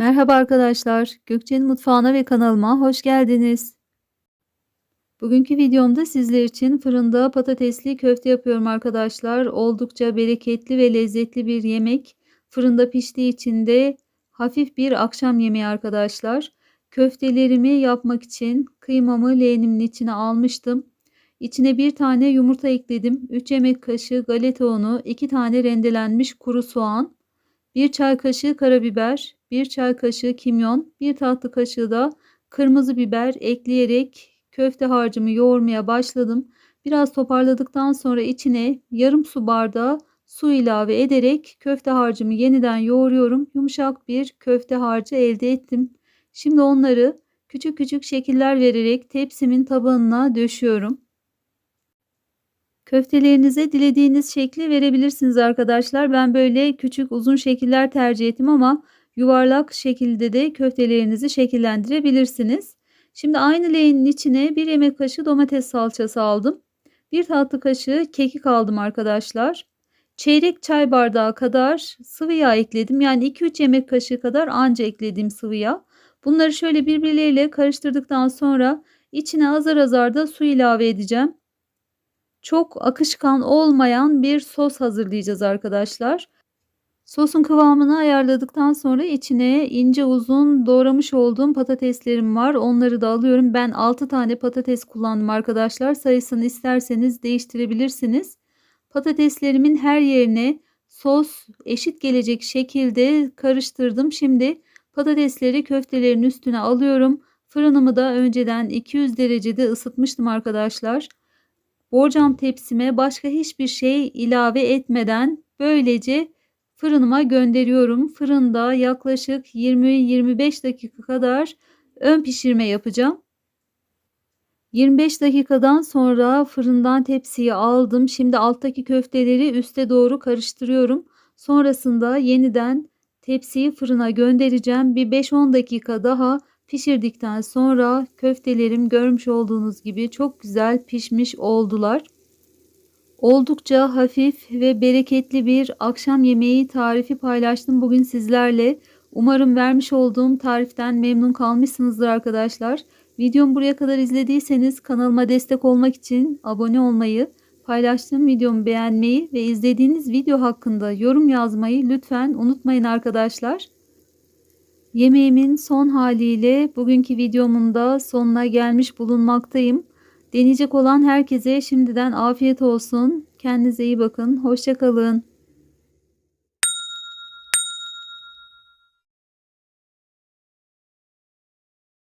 Merhaba arkadaşlar, Gökçe'nin mutfağına ve kanalıma hoş geldiniz. Bugünkü videomda sizler için fırında patatesli köfte yapıyorum arkadaşlar. Oldukça bereketli ve lezzetli bir yemek. Fırında piştiği için de hafif bir akşam yemeği arkadaşlar. Köftelerimi yapmak için kıymamı leğenimin içine almıştım. İçine bir tane yumurta ekledim. 3 yemek kaşığı galeta unu, 2 tane rendelenmiş kuru soğan, 1 çay kaşığı karabiber, 1 çay kaşığı kimyon, 1 tatlı kaşığı da kırmızı biber ekleyerek köfte harcımı yoğurmaya başladım. Biraz toparladıktan sonra içine yarım su bardağı su ilave ederek köfte harcımı yeniden yoğuruyorum. Yumuşak bir köfte harcı elde ettim. Şimdi onları küçük küçük şekiller vererek tepsimin tabanına döşüyorum. Köftelerinize dilediğiniz şekli verebilirsiniz arkadaşlar. Ben böyle küçük uzun şekiller tercih ettim ama yuvarlak şekilde de köftelerinizi şekillendirebilirsiniz. Şimdi aynı leğenin içine bir yemek kaşığı domates salçası aldım. Bir tatlı kaşığı kekik aldım arkadaşlar. Çeyrek çay bardağı kadar sıvı yağ ekledim. Yani 2-3 yemek kaşığı kadar anca eklediğim sıvı yağ. Bunları şöyle birbirleriyle karıştırdıktan sonra içine azar azar da su ilave edeceğim. Çok akışkan olmayan bir sos hazırlayacağız arkadaşlar. Sosun kıvamını ayarladıktan sonra içine ince uzun doğramış olduğum patateslerim var. Onları da alıyorum. Ben 6 tane patates kullandım arkadaşlar. Sayısını isterseniz değiştirebilirsiniz. Patateslerimin her yerine sos eşit gelecek şekilde karıştırdım. Şimdi patatesleri köftelerin üstüne alıyorum. Fırınımı da önceden 200 derecede ısıtmıştım arkadaşlar. Borcam tepsime başka hiçbir şey ilave etmeden böylece fırınıma gönderiyorum. Fırında yaklaşık 20-25 dakika kadar ön pişirme yapacağım. 25 dakikadan sonra fırından tepsiyi aldım. Şimdi alttaki köfteleri üste doğru karıştırıyorum. Sonrasında yeniden tepsiyi fırına göndereceğim. Bir 5-10 dakika daha pişirdikten sonra köftelerim görmüş olduğunuz gibi çok güzel pişmiş oldular. Oldukça hafif ve bereketli bir akşam yemeği tarifi paylaştım bugün sizlerle. Umarım vermiş olduğum tariften memnun kalmışsınızdır arkadaşlar. Videomu buraya kadar izlediyseniz kanalıma destek olmak için abone olmayı, paylaştığım videomu beğenmeyi ve izlediğiniz video hakkında yorum yazmayı lütfen unutmayın arkadaşlar. Yemeğimin son haliyle bugünkü videomun da sonuna gelmiş bulunmaktayım. Deneyecek olan herkese şimdiden afiyet olsun. Kendinize iyi bakın. Hoşçakalın.